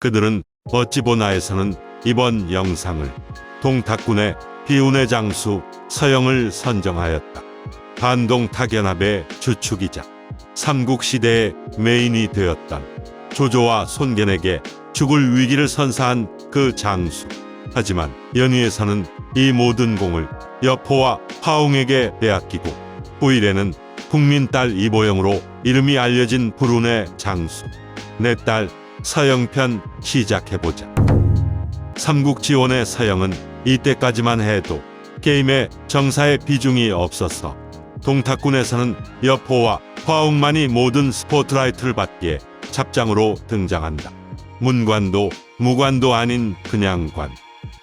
그들은 어찌 보나에서는 이번 영상을 동탁군의 비운의 장수 서영을 선정하였다. 반동 타견합의 주축이자 삼국시대의 메인이 되었던 조조와 손견에게 죽을 위기를 선사한 그 장수. 하지만 연희에서는 이 모든 공을 여포와 화웅에게 빼앗기고 후일에는 국민 딸 이보영으로 이름이 알려진 불운의 장수. 내 딸 서영편 시작해보자. 삼국 지원의 서영은 이때까지만 해도 게임의 정사의 비중이 없었어. 동탁군에서는 여포와 화웅만이 모든 스포트라이트를 받기에 잡장으로 등장한다. 문관도 무관도 아닌 그냥 관.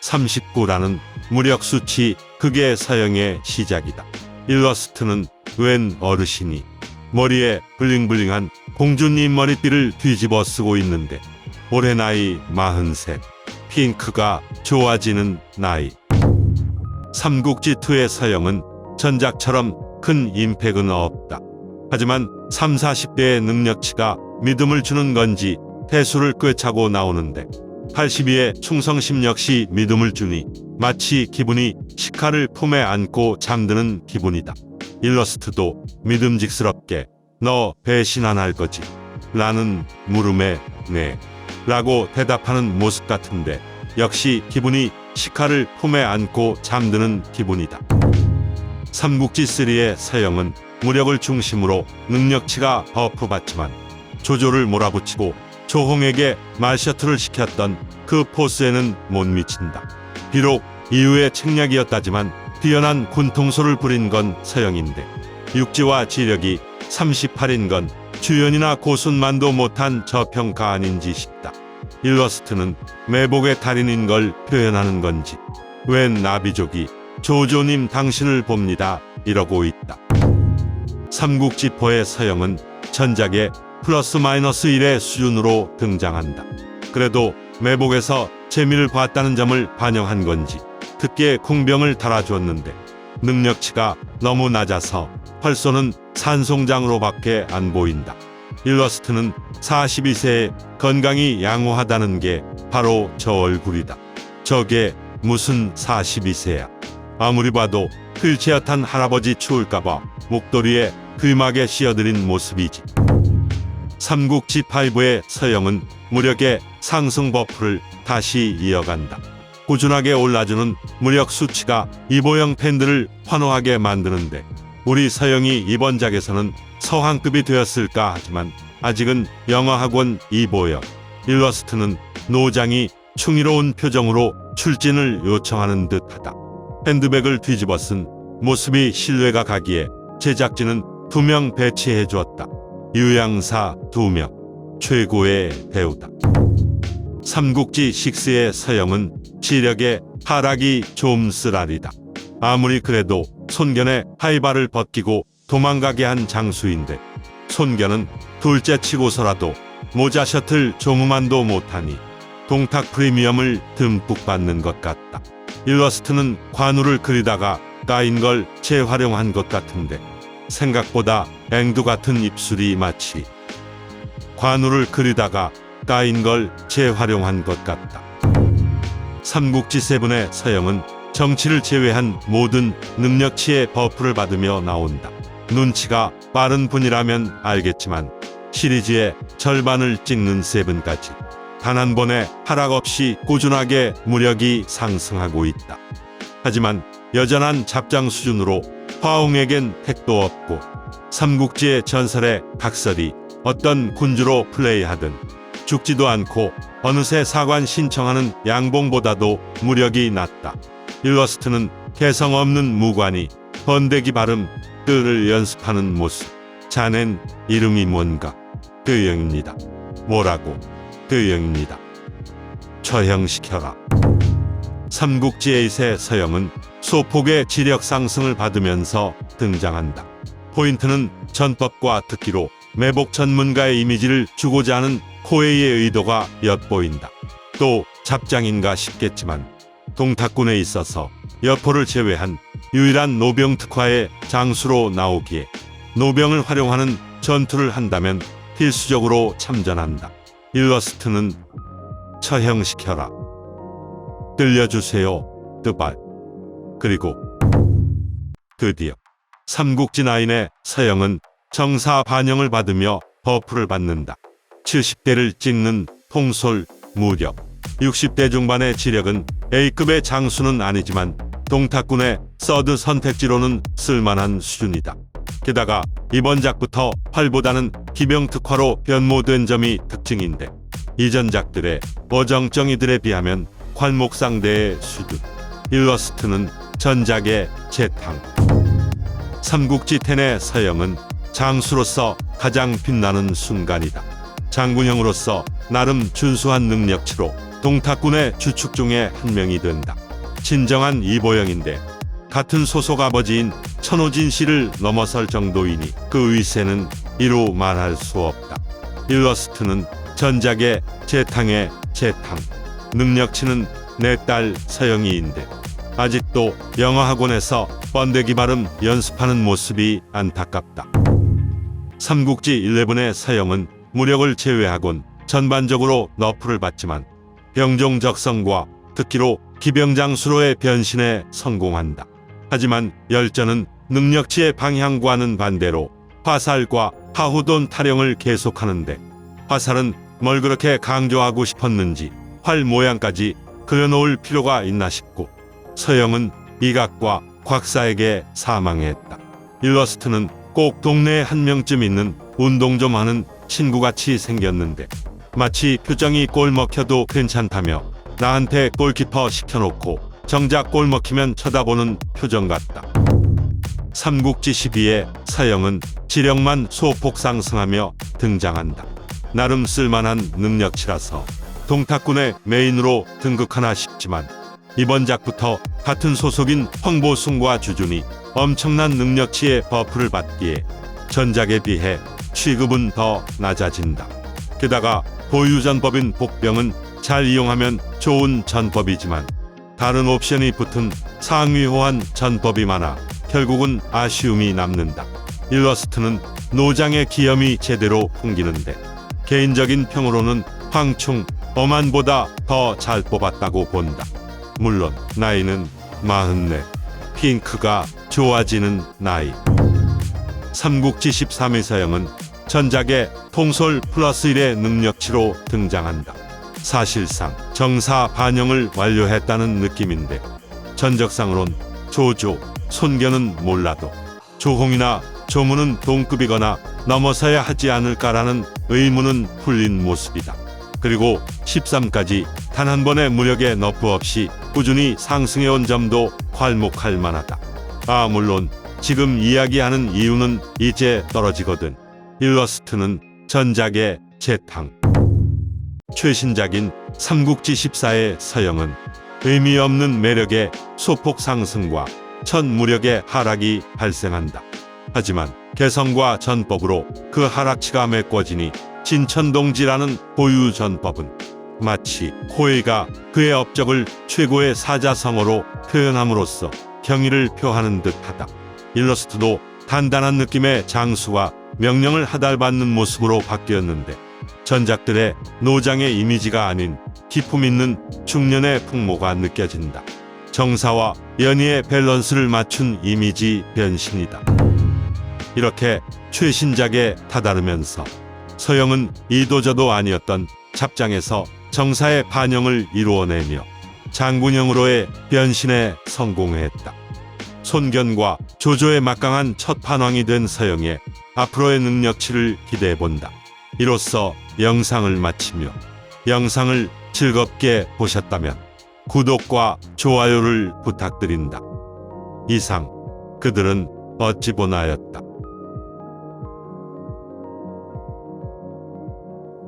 39라는 무력 수치 그게 서영의 시작이다. 일러스트는 웬 어르신이 머리에 블링블링한 공주님 머리띠를 뒤집어 쓰고 있는데 올해 나이 43 핑크가 좋아지는 나이 삼국지2의 서영은 전작처럼 큰 임팩은 없다. 하지만 3, 40대의 능력치가 믿음을 주는 건지 태수를 꿰차고 나오는데 82의 충성심 역시 믿음을 주니 마치 기분이 시카를 품에 안고 잠드는 기분이다. 일러스트도 믿음직스럽게 너 배신 안 할 거지? 라는 물음에 네 라고 대답하는 모습 같은데 역시 기분이 시카를 품에 안고 잠드는 기분이다. 삼국지3의 서영은 무력을 중심으로 능력치가 버프받지만 조조를 몰아붙이고 조홍에게 말셔틀을 시켰던 그 포스에는 못 미친다. 비록 이후의 책략이었다지만 뛰어난 군통소를 부린 건 서영인데 육지와 지력이 38인 건 주연이나 고순만도 못한 저평가 아닌지 싶다. 일러스트는 매복의 달인인 걸 표현하는 건지 웬 나비족이 조조님 당신을 봅니다 이러고 있다. 삼국지포의 서영은 전작의 플러스 마이너스 1의 수준으로 등장한다. 그래도 매복에서 재미를 봤다는 점을 반영한 건지 특게 궁병을 달아주었는데 능력치가 너무 낮아서 활쏘는 산송장으로밖에 안 보인다. 일러스트는 42세에 건강이 양호하다는 게 바로 저 얼굴이다. 저게 무슨 42세야. 아무리 봐도 휠체어 탄 할아버지 추울까봐 목도리에 귀마개 씌어드린 모습이지. 삼국지 5의 서영은 무력의 상승 버프를 다시 이어간다. 꾸준하게 올라주는 무력 수치가 이보영 팬들을 환호하게 만드는데 우리 서영이 이번 작에서는 서황급이 되었을까 하지만 아직은 영어학원 이보영 일러스트는 노장이 충이로운 표정으로 출진을 요청하는 듯하다. 핸드백을 뒤집어 쓴 모습이 신뢰가 가기에 제작진은 두 명 배치해 주었다. 유양사 두 명 최고의 배우다. 삼국지 6의 서영은 시력의 하락이 좀 쓰라리다. 아무리 그래도 손견의 하이바를 벗기고 도망가게 한 장수인데 손견은 둘째 치고서라도 모자 셔틀 조무만도 못하니 동탁 프리미엄을 듬뿍 받는 것 같다. 일러스트는 관우를 그리다가 까인 걸 재활용한 것 같은데 생각보다 앵두 같은 입술이 마치 관우를 그리다가 까인 걸 재활용한 것 같다. 삼국지 세븐의 서영은 정치를 제외한 모든 능력치의 버프를 받으며 나온다. 눈치가 빠른 분이라면 알겠지만 시리즈의 절반을 찍는 세븐까지 단 한 번의 하락 없이 꾸준하게 무력이 상승하고 있다. 하지만 여전한 잡장 수준으로 화웅에겐 택도 없고 삼국지의 전설의 각설이 어떤 군주로 플레이하든 죽지도 않고 어느새 사관 신청하는 양봉보다도 무력이 낮다. 일러스트는 개성 없는 무관이 번데기 발음 뜰을 연습하는 모습. 자넨 이름이 뭔가? 교영입니다. 뭐라고? 교영입니다. 처형시켜라. 삼국지 에이스의 서영은 소폭의 지력 상승을 받으면서 등장한다. 포인트는 전법과 특기로 매복 전문가의 이미지를 주고자 하는 코에이의 의도가 엿보인다. 또 잡장인가 싶겠지만 동탁군에 있어서 여포를 제외한 유일한 노병 특화의 장수로 나오기에 노병을 활용하는 전투를 한다면 필수적으로 참전한다. 일러스트는 처형시켜라. 들려주세요. 뜨발. 그리고 드디어 삼국지 나인의 서영은 정사 반영을 받으며 버프를 받는다. 70대를 찍는 통솔 무력. 60대 중반의 지력은 A급의 장수는 아니지만 동탁군의 서드 선택지로는 쓸만한 수준이다. 게다가 이번 작부터 활보다는 기병 특화로 변모된 점이 특징인데 이전 작들의 어정쩡이들에 비하면 괄목상대의 수준. 일러스트는 전작의 재탕. 삼국지 텐의 서영은 장수로서 가장 빛나는 순간이다. 장군형으로서 나름 준수한 능력치로 동탁군의 주축 중에 한 명이 된다. 진정한 이보영인데 같은 소속 아버지인 천호진 씨를 넘어설 정도이니 그 의세는 이루 말할 수 없다. 일러스트는 전작의 재탕의 재탕. 능력치는 내 딸 서영이인데 아직도 영어학원에서 번데기 발음 연습하는 모습이 안타깝다. 삼국지 11의 서영은 무력을 제외하곤 전반적으로 너프를 받지만 병종 적성과 특기로 기병장 수로의 변신에 성공한다. 하지만 열전은 능력치의 방향과는 반대로 화살과 하후돈 타령을 계속하는데 화살은 뭘 그렇게 강조하고 싶었는지 활 모양까지 그려놓을 필요가 있나 싶고 서영은 이각과 곽사에게 사망했다. 일러스트는 꼭 동네에 한 명쯤 있는 운동 좀 하는 친구같이 생겼는데 마치 표정이 꼴 먹혀도 괜찮다며 나한테 골키퍼 시켜놓고 정작 골 먹히면 쳐다보는 표정 같다. 삼국지 12의 서영은 지력만 소폭 상승하며 등장한다. 나름 쓸만한 능력치라서 동탁군의 메인으로 등극하나 싶지만 이번 작부터 같은 소속인 황보숭과 주준이 엄청난 능력치의 버프를 받기에 전작에 비해 취급은 더 낮아진다. 게다가 보유 전법인 복병은 잘 이용하면 좋은 전법이지만 다른 옵션이 붙은 상위호환 전법이 많아 결국은 아쉬움이 남는다. 일러스트는 노장의 기염이 제대로 풍기는데 개인적인 평으로는 황충, 어만보다 더 잘 뽑았다고 본다. 물론 나이는 마흔네. 핑크가 좋아지는 나이. 삼국지 13의 사형은 전작의 통솔 플러스 1의 능력치로 등장한다. 사실상 정사 반영을 완료했다는 느낌인데 전적상으론 조조, 손견은 몰라도 조홍이나 조문은 동급이거나 넘어서야 하지 않을까라는 의문은 풀린 모습이다. 그리고 13까지 단 한 번의 무력의 너프 없이 꾸준히 상승해온 점도 괄목할 만하다. 아 물론 지금 이야기하는 이유는 이제 떨어지거든. 일러스트는 전작의 재탕. 최신작인 삼국지 14의 서영은 의미 없는 매력의 소폭 상승과 첫 무력의 하락이 발생한다. 하지만 개성과 전법으로 그 하락치가 메꿔지니 진천동지라는 고유 전법은 마치 호의가 그의 업적을 최고의 사자성어로 표현함으로써 경의를 표하는 듯하다. 일러스트도 단단한 느낌의 장수와 명령을 하달받는 모습으로 바뀌었는데 전작들의 노장의 이미지가 아닌 기품 있는 중년의 풍모가 느껴진다. 정사와 연희의 밸런스를 맞춘 이미지 변신이다. 이렇게 최신작에 다다르면서 서영은 이도저도 아니었던 잡장에서 정사의 반영을 이루어내며 장군형으로의 변신에 성공했다. 손견과 조조의 막강한 첫 반왕이 된 서영의 앞으로의 능력치를 기대해 본다. 이로써 영상을 마치며 영상을 즐겁게 보셨다면 구독과 좋아요를 부탁드린다. 이상 그들은 어찌 보나였다.